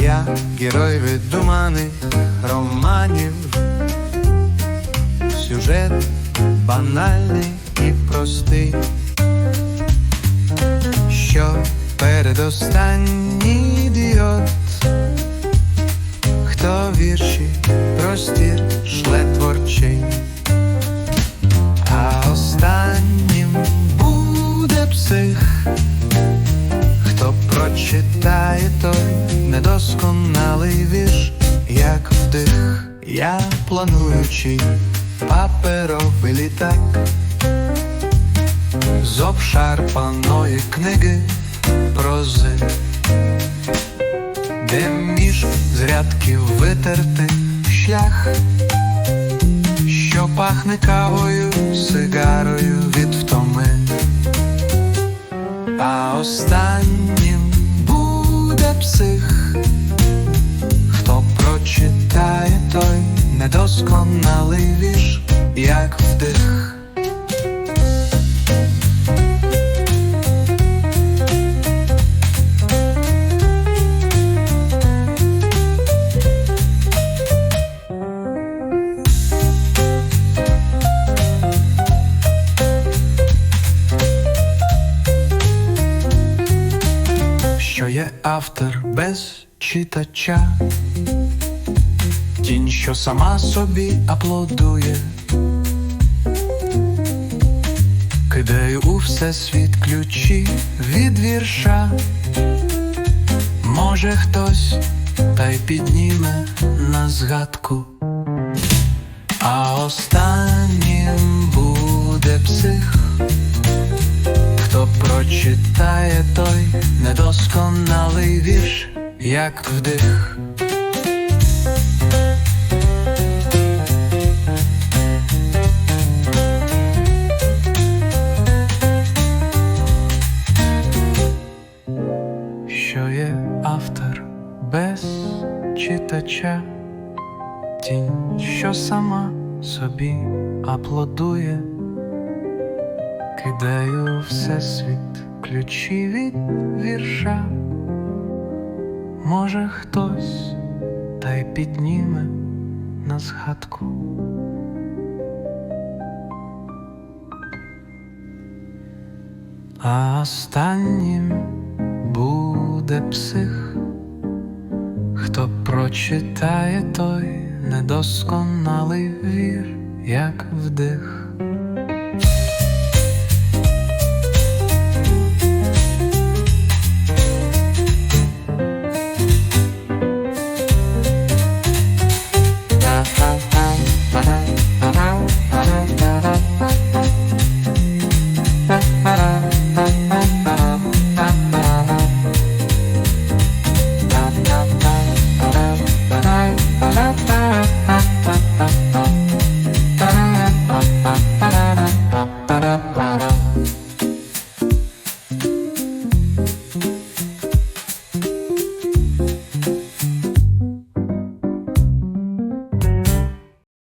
Я герой видуманих романів, сюжет банальний і простий, що передостанній той недосконалий вірш, як вдих, я плануючий паперовий літак з обшарпаної книги прози, де між зрядків витерти шлях, що пахне кавою, сигарою від втоми. А останнім буде псих, хто прочитає той недосконалий вірш, як вдих. Є автор без читача, тінь, що сама собі аплодує, кидаю у всесвіт ключі від вірша, може хтось та й підніме на згадку, а останнім недосконалий вірш, як вдих. Що є автор без читача, тінь, що сама собі аплодує. Кидаю всесвіт ключі від вірша, може хтось та й підніме на згадку. А останнім буде псих, хто прочитає той недосконалий вір, як вдих.